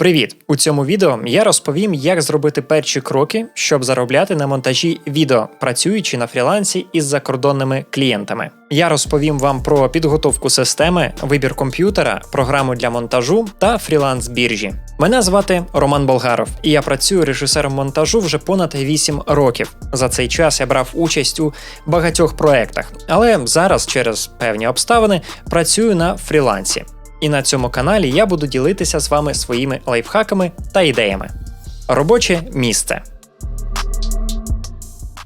Привіт! У цьому відео я розповім, як зробити перші кроки, щоб заробляти на монтажі відео, працюючи на фрілансі із закордонними клієнтами. Я розповім вам про підготовку системи, вибір комп'ютера, програму для монтажу та фріланс біржі. Мене звати Роман Болгаров, і я працюю режисером монтажу вже понад 8 років. За цей час я брав участь у багатьох проектах, але зараз через певні обставини працюю на фрілансі. І на цьому каналі я буду ділитися з вами своїми лайфхаками та ідеями. Робоче місце.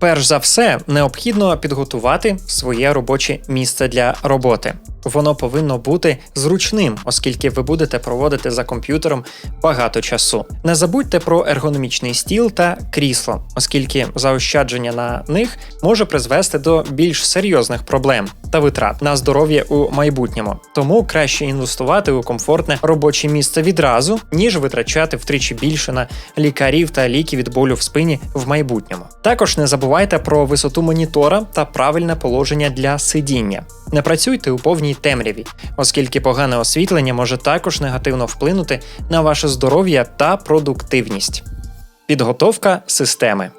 Перш за все, необхідно підготувати своє робоче місце для роботи. Воно повинно бути зручним, оскільки ви будете проводити за комп'ютером багато часу. Не забудьте про ергономічний стіл та крісло, оскільки заощадження на них може призвести до більш серйозних проблем та витрат на здоров'я у майбутньому. Тому краще інвестувати у комфортне робоче місце відразу, ніж витрачати втричі більше на лікарів та ліки від болю в спині в майбутньому. Також не забувайте про висоту монітора та правильне положення для сидіння. Не працюйте у повній темряві, оскільки погане освітлення може також негативно вплинути на ваше здоров'я та продуктивність. Підготовка системи.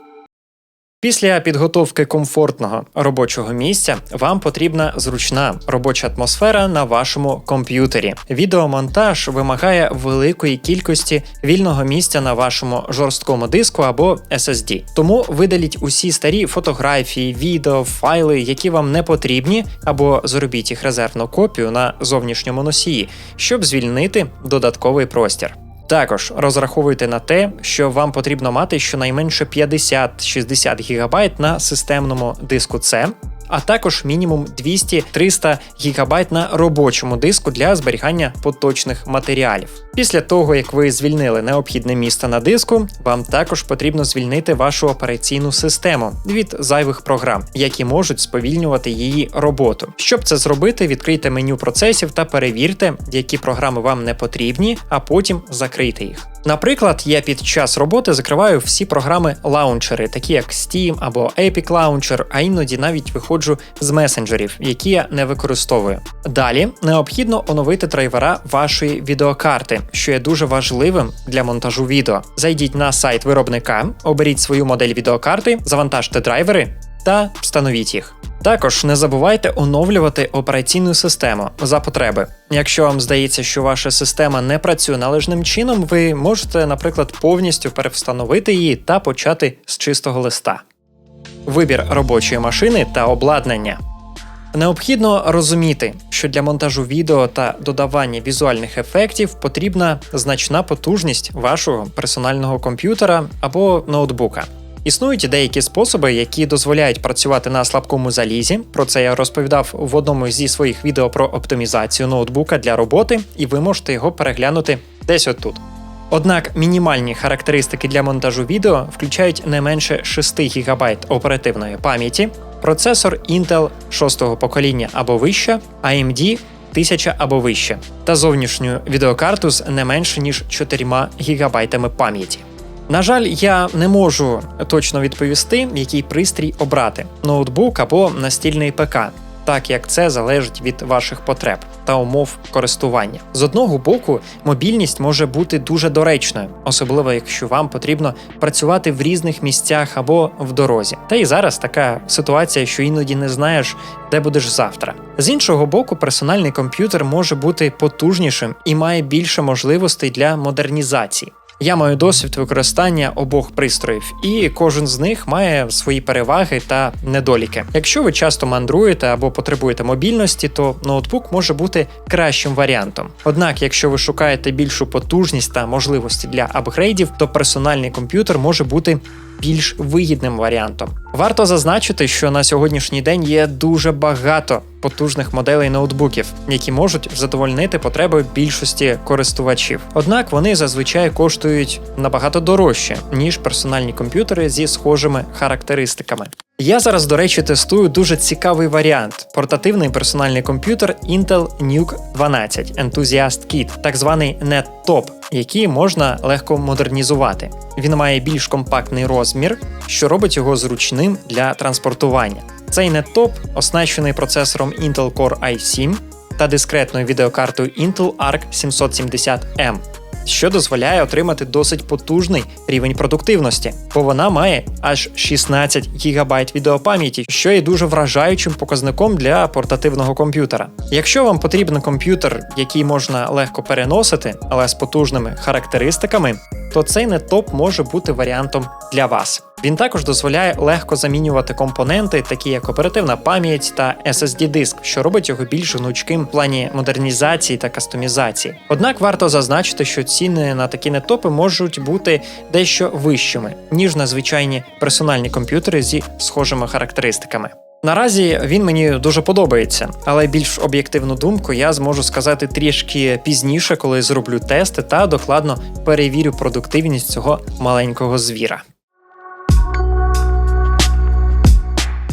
Після підготовки комфортного робочого місця вам потрібна зручна робоча атмосфера на вашому комп'ютері. Відеомонтаж вимагає великої кількості вільного місця на вашому жорсткому диску або SSD. Тому видаліть усі старі фотографії, відео, файли, які вам не потрібні, або зробіть їх резервну копію на зовнішньому носії, щоб звільнити додатковий простір. Також розраховуйте на те, що вам потрібно мати щонайменше 50-60 ГБ на системному диску. C, а також мінімум 200-300 ГБ на робочому диску для зберігання поточних матеріалів. Після того, як ви звільнили необхідне місце на диску, вам також потрібно звільнити вашу операційну систему від зайвих програм, які можуть сповільнювати її роботу. Щоб це зробити, відкрийте меню процесів та перевірте, які програми вам не потрібні, а потім закрийте їх. Наприклад, я під час роботи закриваю всі програми лаунчери, такі як Steam або Epic Launcher, а іноді навіть виходжу з месенджерів, які я не використовую. Далі необхідно оновити драйвера вашої відеокарти, що є дуже важливим для монтажу відео. Зайдіть на сайт виробника, оберіть свою модель відеокарти, завантажте драйвери та встановіть їх. Також не забувайте оновлювати операційну систему за потреби. Якщо вам здається, що ваша система не працює належним чином, ви можете, наприклад, повністю перевстановити її та почати з чистого листа. Вибір робочої машини та обладнання. Необхідно розуміти, що для монтажу відео та додавання візуальних ефектів потрібна значна потужність вашого персонального комп'ютера або ноутбука. Існують деякі способи, які дозволяють працювати на слабкому залізі. Про це я розповідав в одному зі своїх відео про оптимізацію ноутбука для роботи, і ви можете його переглянути десь отут. Однак мінімальні характеристики для монтажу відео включають не менше 6 ГБ оперативної пам'яті, процесор Intel 6-го покоління або вище, AMD 1000 або вище, та зовнішню відеокарту з не менше ніж 4 ГБ пам'яті. На жаль, я не можу точно відповісти, який пристрій обрати ноутбук або настільний ПК, так як це залежить від ваших потреб та умов користування. З одного боку, мобільність може бути дуже доречною, особливо якщо вам потрібно працювати в різних місцях або в дорозі. Та й зараз така ситуація, що іноді не знаєш, де будеш завтра. З іншого боку, персональний комп'ютер може бути потужнішим і має більше можливостей для модернізації. Я маю досвід використання обох пристроїв, і кожен з них має свої переваги та недоліки. Якщо ви часто мандруєте або потребуєте мобільності, то ноутбук може бути кращим варіантом. Однак, якщо ви шукаєте більшу потужність та можливості для апгрейдів, то персональний комп'ютер може бути більш вигідним варіантом. Варто зазначити, що на сьогоднішній день є дуже багато потужних моделей ноутбуків, які можуть задовольнити потреби більшості користувачів. Однак вони зазвичай коштують набагато дорожче, ніж персональні комп'ютери зі схожими характеристиками. Я зараз, до речі, тестую дуже цікавий варіант: портативний персональний комп'ютер Intel NUC 12 Enthusiast Kit, так званий NetTop, який можна легко модернізувати. Він має більш компактний розмір, що робить його зручним для транспортування. Цей NetTop оснащений процесором Intel Core i7 та дискретною відеокартою Intel Arc 770M. Що дозволяє отримати досить потужний рівень продуктивності, бо вона має аж 16 ГБ відеопам'яті, що є дуже вражаючим показником для портативного комп'ютера. Якщо вам потрібен комп'ютер, який можна легко переносити, але з потужними характеристиками, то цей нетоп може бути варіантом для вас. Він також дозволяє легко замінювати компоненти, такі як оперативна пам'ять та SSD-диск, що робить його більш гнучким в плані модернізації та кастомізації. Однак варто зазначити, що ціни на такі нетопи можуть бути дещо вищими, ніж на звичайні персональні комп'ютери зі схожими характеристиками. Наразі він мені дуже подобається, але більш об'єктивну думку я зможу сказати трішки пізніше, коли зроблю тести та докладно перевірю продуктивність цього маленького звіра.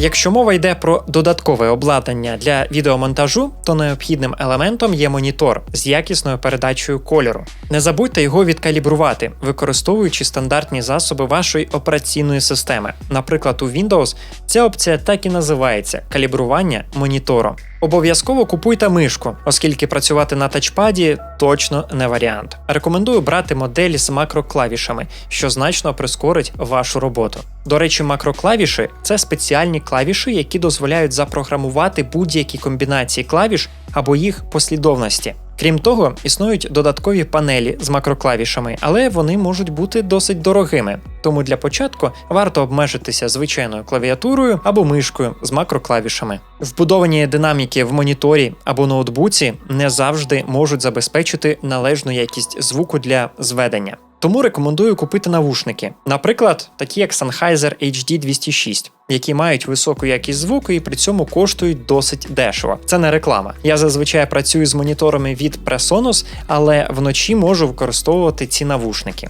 Якщо мова йде про додаткове обладнання для відеомонтажу, то необхідним елементом є монітор з якісною передачею кольору. Не забудьте його відкалібрувати, використовуючи стандартні засоби вашої операційної системи. Наприклад, у Windows ця опція так і називається калібрування монітору. Обов'язково купуйте мишку, оскільки працювати на тачпаді точно не варіант. Рекомендую брати моделі з макроклавішами, що значно прискорить вашу роботу. До речі, макроклавіші це спеціальні клавіші, які дозволяють запрограмувати будь-які комбінації клавіш або їх послідовності. Крім того, існують додаткові панелі з макроклавішами, але вони можуть бути досить дорогими. Тому для початку варто обмежитися звичайною клавіатурою або мишкою з макроклавішами. Вбудовані динаміки в моніторі або ноутбуці не завжди можуть забезпечити належну якість звуку для зведення. Тому рекомендую купити навушники, наприклад, такі як Sennheiser HD 206, які мають високу якість звуку і при цьому коштують досить дешево. Це не реклама. Я зазвичай працюю з моніторами від Presonus, але вночі можу використовувати ці навушники.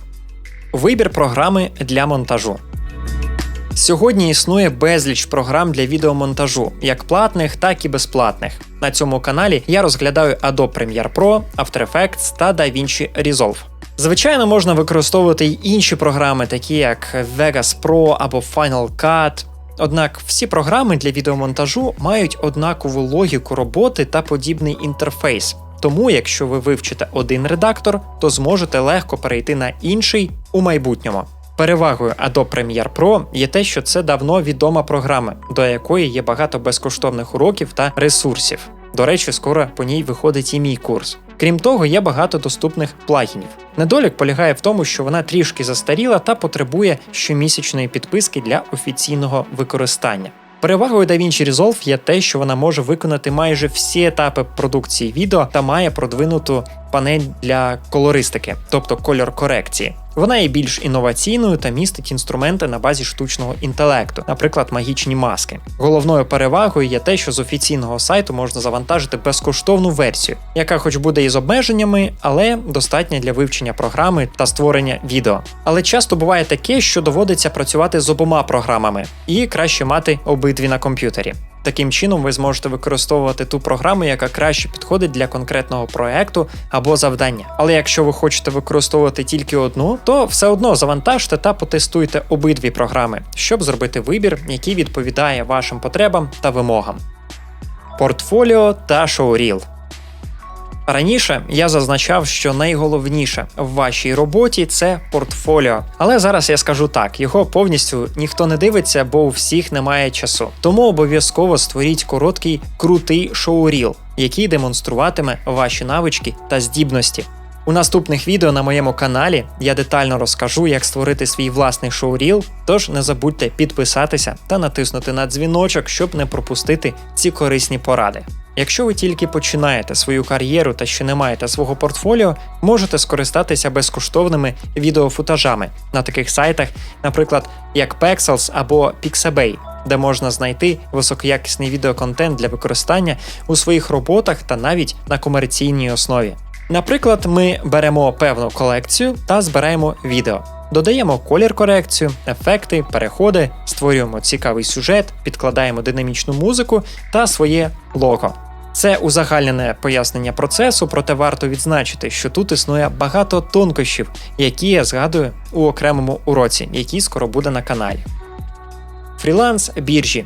Вибір програми для монтажу. Сьогодні існує безліч програм для відеомонтажу, як платних, так і безплатних. На цьому каналі я розглядаю Adobe Premiere Pro, After Effects та DaVinci Resolve. Звичайно, можна використовувати й інші програми, такі як Vegas Pro або Final Cut. Однак всі програми для відеомонтажу мають однакову логіку роботи та подібний інтерфейс. Тому, якщо ви вивчите один редактор, то зможете легко перейти на інший у майбутньому. Перевагою Adobe Premiere Pro є те, що це давно відома програма, до якої є багато безкоштовних уроків та ресурсів. До речі, скоро по ній виходить і мій курс. Крім того, є багато доступних плагінів. Недолік полягає в тому, що вона трішки застаріла та потребує щомісячної підписки для офіційного використання. Перевагою DaVinci Resolve є те, що вона може виконати майже всі етапи продукції відео та має продвинуту панель для колористики, тобто кольор корекції. Вона є більш інноваційною та містить інструменти на базі штучного інтелекту, наприклад, магічні маски. Головною перевагою є те, що з офіційного сайту можна завантажити безкоштовну версію, яка хоч буде із обмеженнями, але достатня для вивчення програми та створення відео. Але часто буває таке, що доводиться працювати з обома програмами, і краще мати обидві на комп'ютері. Таким чином, ви зможете використовувати ту програму, яка краще підходить для конкретного проекту або завдання. Але якщо ви хочете використовувати тільки одну, то все одно завантажте та потестуйте обидві програми, щоб зробити вибір, який відповідає вашим потребам та вимогам. Портфоліо та шоуріл. Раніше я зазначав, що найголовніше в вашій роботі це портфоліо. Але зараз я скажу так: його повністю ніхто не дивиться, бо у всіх немає часу. Тому обов'язково створіть короткий крутий шоуріл, який демонструватиме ваші навички та здібності. У наступних відео на моєму каналі я детально розкажу, як створити свій власний шоуріл, тож не забудьте підписатися та натиснути на дзвіночок, щоб не пропустити ці корисні поради. Якщо ви тільки починаєте свою кар'єру та ще не маєте свого портфоліо, можете скористатися безкоштовними відеофутажами на таких сайтах, наприклад, як Pexels або Pixabay, де можна знайти високоякісний відеоконтент для використання у своїх роботах та навіть на комерційній основі. Наприклад, ми беремо певну колекцію та збираємо відео. Додаємо колір корекцію, ефекти, переходи, створюємо цікавий сюжет, підкладаємо динамічну музику та своє лого. Це узагальнене пояснення процесу, проте варто відзначити, що тут існує багато тонкощів, які я згадую у окремому уроці, який скоро буде на каналі. Фріланс біржі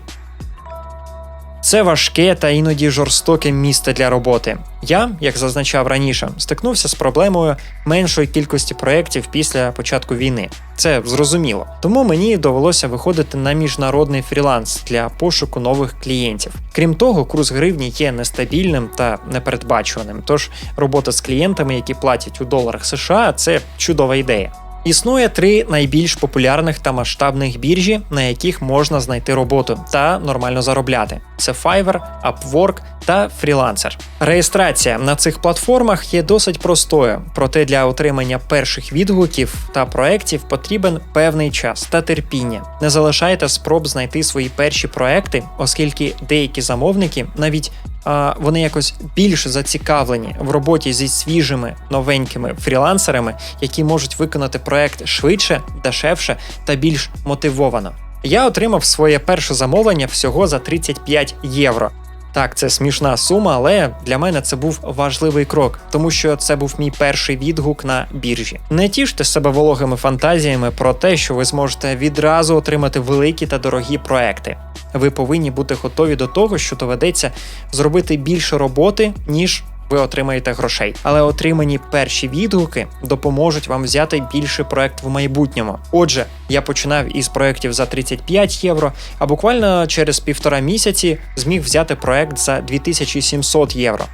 це важке та іноді жорстоке місце для роботи. Я, як зазначав раніше, стикнувся з проблемою меншої кількості проєктів після початку війни. Це зрозуміло. Тому мені довелося виходити на міжнародний фріланс для пошуку нових клієнтів. Крім того, курс гривні є нестабільним та непередбачуваним. Тож робота з клієнтами, які платять у доларах США, це чудова ідея. Існує три найбільш популярних та масштабних біржі, на яких можна знайти роботу та нормально заробляти: це Fiverr, Upwork та Freelancer. Реєстрація на цих платформах є досить простою, проте для отримання перших відгуків та проєктів потрібен певний час та терпіння. Не залишайте спроб знайти свої перші проекти, оскільки деякі замовники навіть вони якось більш зацікавлені в роботі зі свіжими новенькими фрілансерами, які можуть виконати проект швидше, дешевше та більш мотивовано. Я отримав своє перше замовлення всього за 35 євро. Так, це смішна сума, але для мене це був важливий крок, тому що це був мій перший відгук на біржі. Не тіште себе вологими фантазіями про те, що ви зможете відразу отримати великі та дорогі проекти. Ви повинні бути готові до того, що доведеться зробити більше роботи, ніж ви отримаєте грошей. Але отримані перші відгуки допоможуть вам взяти більший проект в майбутньому. Отже, я починав із проєктів за 35 євро, а буквально через півтора місяці зміг взяти проект за 2700 євро.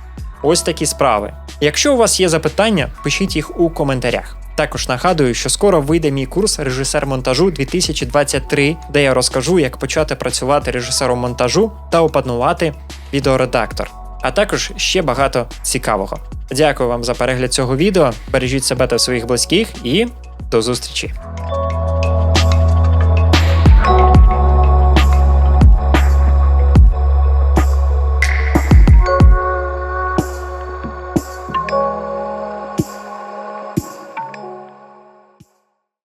Ось такі справи. Якщо у вас є запитання, пишіть їх у коментарях. Також нагадую, що скоро вийде мій курс режисер монтажу 2023, де я розкажу, як почати працювати режисером монтажу та опанувати відеоредактор. А також ще багато цікавого. Дякую вам за перегляд цього відео. Бережіть себе та своїх близьких і до зустрічі!